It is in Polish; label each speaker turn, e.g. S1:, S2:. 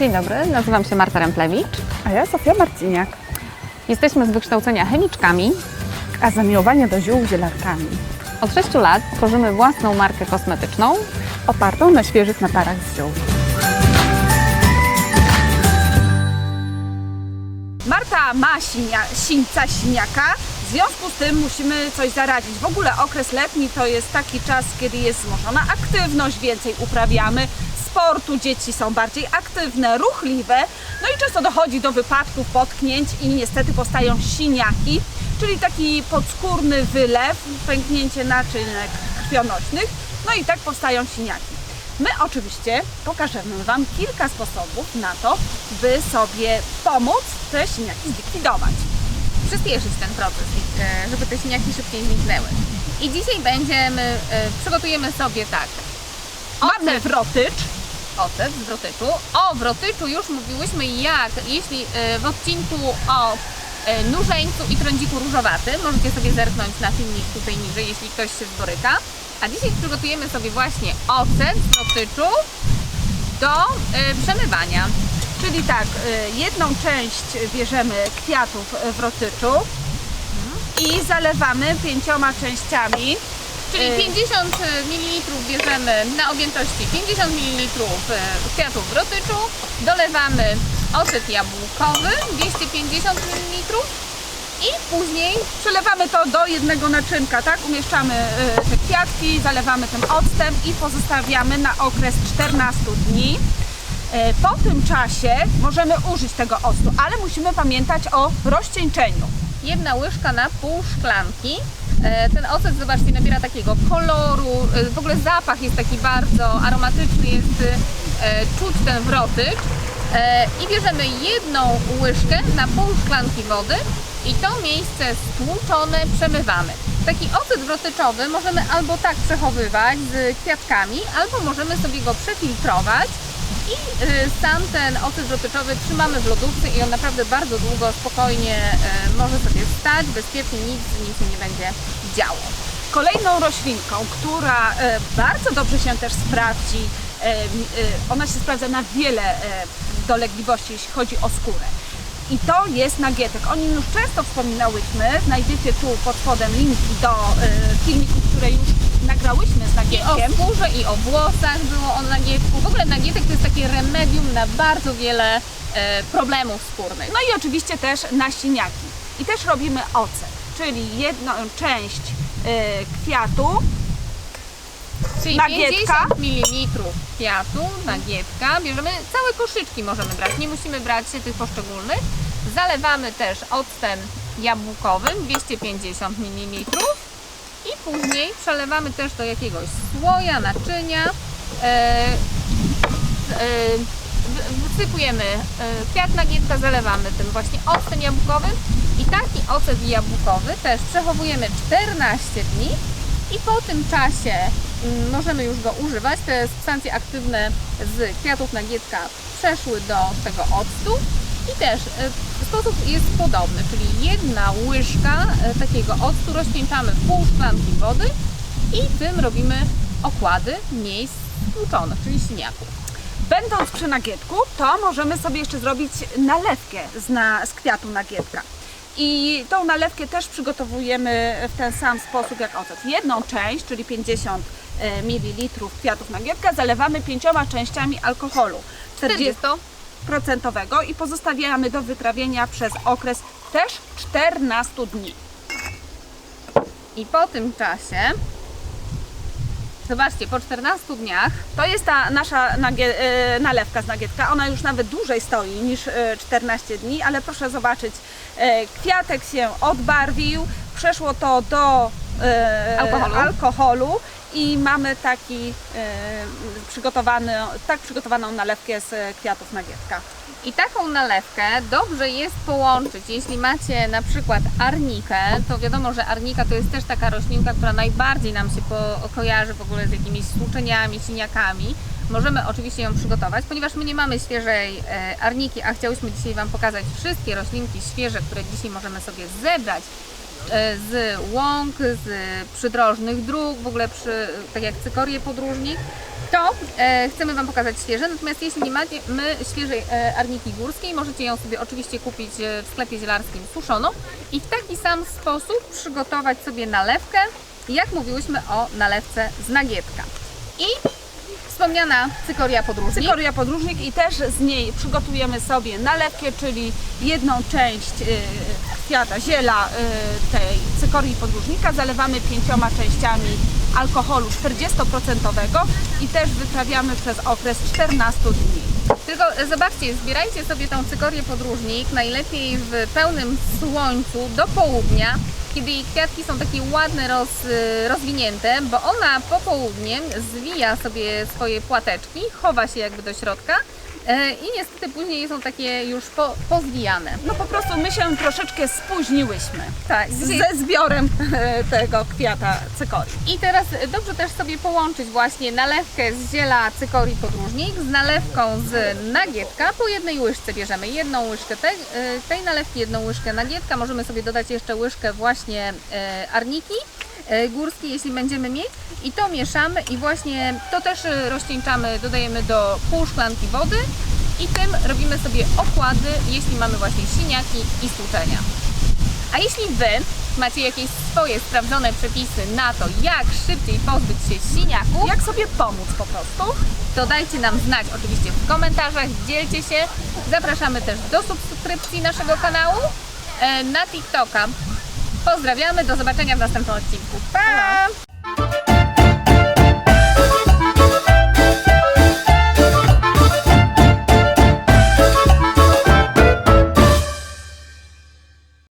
S1: Dzień dobry, nazywam się Marta Remplewicz.
S2: A ja Sofia Marciniak,
S1: Jesteśmy z wykształcenia chemiczkami.
S2: a zamiłowanie do ziół zielarkami,
S1: Od 6 lat tworzymy własną markę kosmetyczną.
S2: opartą na świeżych naparach z ziół.
S3: Marta ma sinia, sińca siniaka, w związku z tym musimy coś zaradzić. W ogóle okres letni to jest taki czas, kiedy jest wzmożona aktywność, więcej uprawiamy sportu, dzieci są bardziej aktywne, ruchliwe, no i często dochodzi do wypadków, potknięć i niestety powstają siniaki, czyli taki podskórny wylew, pęknięcie naczynek krwionośnych, no i tak powstają siniaki. My oczywiście pokażemy Wam kilka sposobów na to, by sobie pomóc te siniaki zlikwidować.
S4: przyspieszyć ten proces, e, żeby te siniaki szybciej zniknęły. I dzisiaj będziemy, e, przygotujemy sobie tak,
S3: Mamy wrotycz,
S4: ocet z wrotyczu. O wrotyczu już mówiłyśmy jak, jeśli e, w odcinku o e, nurzeńcu i trądziku różowatym, możecie sobie zerknąć na filmik tutaj niżej, jeśli ktoś się zboryka. A dzisiaj przygotujemy sobie właśnie ocet z wrotyczu do e, przemywania.
S3: czyli tak, jedną część bierzemy kwiatów w rotyczu i zalewamy pięcioma częściami.
S4: Czyli
S3: Y,
S4: 50 ml bierzemy na objętości 50 ml kwiatów w rotyczu, dolewamy ocet jabłkowy 250 ml i później
S3: Przelewamy to do jednego naczynka, tak? Umieszczamy y, te kwiatki, zalewamy tym octem i pozostawiamy na okres 14 dni. Po tym czasie możemy użyć tego octu, ale musimy pamiętać o rozcieńczeniu.
S4: jedna łyżka na pół szklanki. E, Ten ocet, zobaczcie, nabiera takiego koloru, e, w ogóle zapach jest taki bardzo aromatyczny, jest e, czuć ten wrotycz. I bierzemy jedną łyżkę na pół szklanki wody i to miejsce stłuczone przemywamy. Taki ocet wrotyczowy możemy albo tak przechowywać z kwiatkami, albo możemy sobie go przefiltrować i y, sam ten ocet trzymamy w lodówce i on naprawdę bardzo długo, spokojnie y, może sobie stać, bezpiecznie nic z nim się nie będzie działo.
S3: Kolejną roślinką, która e, bardzo dobrze się też sprawdzi, ona się sprawdza na wiele dolegliwości, jeśli chodzi o skórę. I to jest nagietek. O nim już często wspominałyśmy. Znajdziecie tu pod spodem linki do filmików, które już nagrałyśmy z
S4: I o
S3: nagietkiem.
S4: skórze, i o włosach było o nagietku. W ogóle nagietek to jest takie remedium na bardzo wiele e, problemów skórnych.
S3: No i oczywiście też na siniaki. I też robimy ocet, czyli jedną część e, kwiatu
S4: Czyli
S3: nagietka.
S4: 50 ml kwiatu, nagietka. Bierzemy całe koszyczki możemy brać, nie musimy brać tych poszczególnych. Zalewamy też octem jabłkowym 250 ml i później przelewamy też do jakiegoś słoja, naczynia. E, e, w- wsypujemy e, kwiat nagietka, zalewamy tym właśnie octem jabłkowym i taki ocet jabłkowy też przechowujemy 14 dni i po tym czasie mm, możemy już go używać. Te substancje aktywne z kwiatów nagietka przeszły do tego octu i też sposób jest podobny, czyli jedna łyżka e, takiego octu rozcieńczamy pół szklanki wody i tym robimy okłady miejsc stłuczonych, czyli siniaków.
S3: Będąc przy nagietku, to możemy sobie jeszcze zrobić nalewkę z, na, z kwiatu nagietka. I tą nalewkę też przygotowujemy w ten sam sposób jak ocet. Jedną część, czyli 50 ml kwiatów nagietka, zalewamy pięcioma częściami alkoholu
S4: 40
S3: 40% i pozostawiamy do wytrawienia przez okres też 14 dni.
S4: i po tym czasie zobaczcie, po 14 dniach
S3: To jest ta nasza nagie, e, nalewka z nagietka. Ona już nawet dłużej stoi niż e, 14 dni, ale proszę zobaczyć, e, kwiatek się odbarwił, przeszło to do e,
S4: Alkoholu.
S3: alkoholu i mamy taki e, przygotowany, tak przygotowaną nalewkę z kwiatów nagietka.
S4: I taką nalewkę dobrze jest połączyć. Jeśli macie na przykład arnikę, to wiadomo, że arnika to jest też taka roślinka, która najbardziej nam się kojarzy w ogóle z jakimiś stłuczeniami, siniakami. Możemy oczywiście ją przygotować, ponieważ my nie mamy świeżej e, arniki, a chciałyśmy dzisiaj Wam pokazać wszystkie roślinki świeże, które dzisiaj możemy sobie zebrać z łąk, z przydrożnych dróg, w ogóle przy, tak jak cykorie podróżnik. to e, chcemy Wam pokazać świeże, natomiast jeśli nie macie my świeżej e, arniki górskiej, możecie ją sobie oczywiście kupić e, w sklepie zielarskim suszoną i w taki sam sposób przygotować sobie nalewkę, jak mówiłyśmy o nalewce z nagietka. I wspomniana cykoria podróżnik.
S3: Cykoria podróżnik i też z niej przygotujemy sobie nalewkę, czyli jedną część kwiata ziela y, tej cykorii podróżnika zalewamy pięcioma częściami alkoholu 40% i też wyprawiamy przez okres 14 dni.
S4: Tylko zobaczcie, zbierajcie sobie tą cykorię podróżnik, najlepiej w pełnym słońcu do południa, kiedy jej kwiatki są takie ładne, roz, e, rozwinięte, bo ona popołudniem zwija sobie swoje płateczki, chowa się jakby do środka i niestety później są takie już po, pozwijane.
S3: No po prostu my się troszeczkę spóźniłyśmy
S4: Tak,
S3: z- ze zbiorem tego kwiata cykorii.
S4: I teraz dobrze też sobie połączyć właśnie nalewkę z ziela cykorii podróżnik z nalewką z nagietka. Po jednej łyżce bierzemy jedną łyżkę tej, y, tej nalewki, jedną łyżkę nagietka. Możemy sobie dodać jeszcze łyżkę właśnie e, arniki e, górskiej, jeśli będziemy mieć. I to mieszamy i właśnie to też e, rozcieńczamy, dodajemy do pół szklanki wody. I tym robimy sobie okłady, jeśli mamy właśnie siniaki i stłuczenia. A jeśli Wy macie jakieś swoje sprawdzone przepisy na to, jak szybciej pozbyć się siniaków,
S3: Jak sobie pomóc po prostu?
S4: to dajcie nam znać oczywiście w komentarzach, dzielcie się. Zapraszamy też do subskrypcji naszego kanału e, na TikToka. Pozdrawiamy, do zobaczenia w następnym odcinku. Pa!